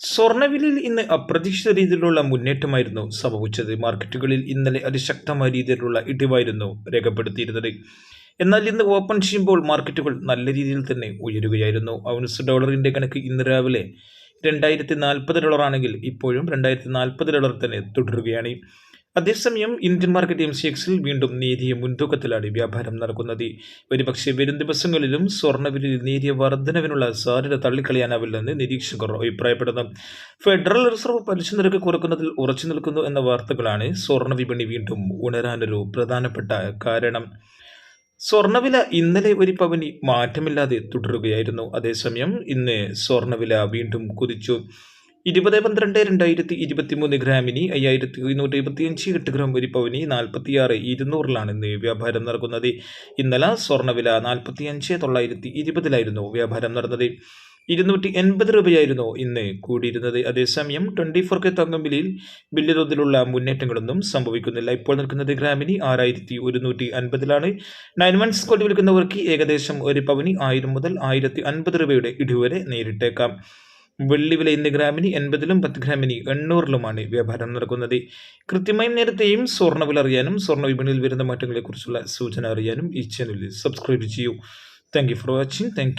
സ്വർണവിലയിൽ ഇന്ന് അപ്രതീക്ഷിത രീതിയിലുള്ള മുന്നേറ്റമായിരുന്നു സംഭവിച്ചത്. മാർക്കറ്റുകളിൽ ഇന്നലെ അതിശക്തമായ രീതിയിലുള്ള ഇടിവായിരുന്നു രേഖപ്പെടുത്തിയിരുന്നത്. എന്നാൽ ഇന്ന് ഓപ്പൺ ചെയ്യുമ്പോൾ മാർക്കറ്റുകൾ നല്ല രീതിയിൽ തന്നെ ഉയരുകയായിരുന്നു. ഔൺസ് ഡോളറിന്റെ കണക്ക് ഇന്ന് രാവിലെ രണ്ടായിരത്തി നാൽപ്പത് ഡോളറാണെങ്കിൽ ഇപ്പോഴും രണ്ടായിരത്തി നാൽപ്പത് ഡോളർ തന്നെ തുടരുകയാണ്. അതേസമയം ഇന്ത്യൻ മാർക്കറ്റ് എം സി എക്സിൽ വീണ്ടും നേരിയ മുൻതൂക്കത്തിലാണ് വ്യാപാരം നടക്കുന്നത്. ഒരുപക്ഷെ വരും ദിവസങ്ങളിലും സ്വർണവിലയിൽ നേരിയ വർധനവിനുള്ള സാധ്യത തള്ളിക്കളയാനാവില്ലെന്ന് നിരീക്ഷകർ അഭിപ്രായപ്പെടുന്നു. ഫെഡറൽ റിസർവ് പലിശ നിരക്ക് കുറക്കുന്നതിൽ ഉറച്ചു നിൽക്കുന്നു എന്ന വാർത്തകളാണ് സ്വർണ വിപണി വീണ്ടും ഉണരാനൊരു പ്രധാനപ്പെട്ട കാരണം. സ്വർണവില ഇന്നലെ ഒരു പവനി മാറ്റമില്ലാതെ തുടരുകയായിരുന്നു. അതേസമയം ഇന്ന് സ്വർണവില വീണ്ടും കുതിച്ചു. ഇരുപത് പന്ത്രണ്ട് രണ്ടായിരത്തി ഇരുപത്തി മൂന്ന് ഗ്രാമിന് അയ്യായിരത്തി ഇരുന്നൂറ്റി ഇരുപത്തിയഞ്ച് എട്ട് ഗ്രാം ഒരു പവനി നാൽപ്പത്തിയാറ് ഇരുന്നൂറിലാണ് ഇന്ന് വ്യാപാരം നടക്കുന്നത്. ഇന്നലെ സ്വർണവില നാൽപ്പത്തിയഞ്ച് തൊള്ളായിരത്തി ഇരുപതിലായിരുന്നു വ്യാപാരം നടന്നത്. ഇരുന്നൂറ്റി എൺപത് രൂപയായിരുന്നു ഇന്ന് കൂടിയിരുന്നത്. അതേസമയം ട്വന്റി ഫോർ കെ തങ്കം വിലയിൽ വലിയ തോതിലുള്ള മുന്നേറ്റങ്ങളൊന്നും സംഭവിക്കുന്നില്ല. ഇപ്പോൾ നിൽക്കുന്നത് ഗ്രാമിനി ആറായിരത്തി ഒരുന്നൂറ്റി അൻപതിലാണ്. നയൻ വൺ കൊണ്ട് വിൽക്കുന്നവർക്ക് ഏകദേശം ഒരു പവനി ആയിരം മുതൽ ആയിരത്തി അൻപത് രൂപയുടെ ഇടിവരെ നേരിട്ടേക്കാം. വെള്ളി വില ഇന്ന് ഗ്രാമിന് എൺപതിലും പത്ത് ഗ്രാമിന് എണ്ണൂറിലുമാണ് വ്യാപാരം നടക്കുന്നത്. കൃത്യമായും നേരത്തെയും സ്വർണ വില അറിയാനും സ്വർണ വിപണിയിൽ വരുന്ന മാറ്റങ്ങളെക്കുറിച്ചുള്ള സൂചന അറിയാനും ഈ ചാനലിൽ സബ്സ്ക്രൈബ് ചെയ്യൂ. Thank for watching thank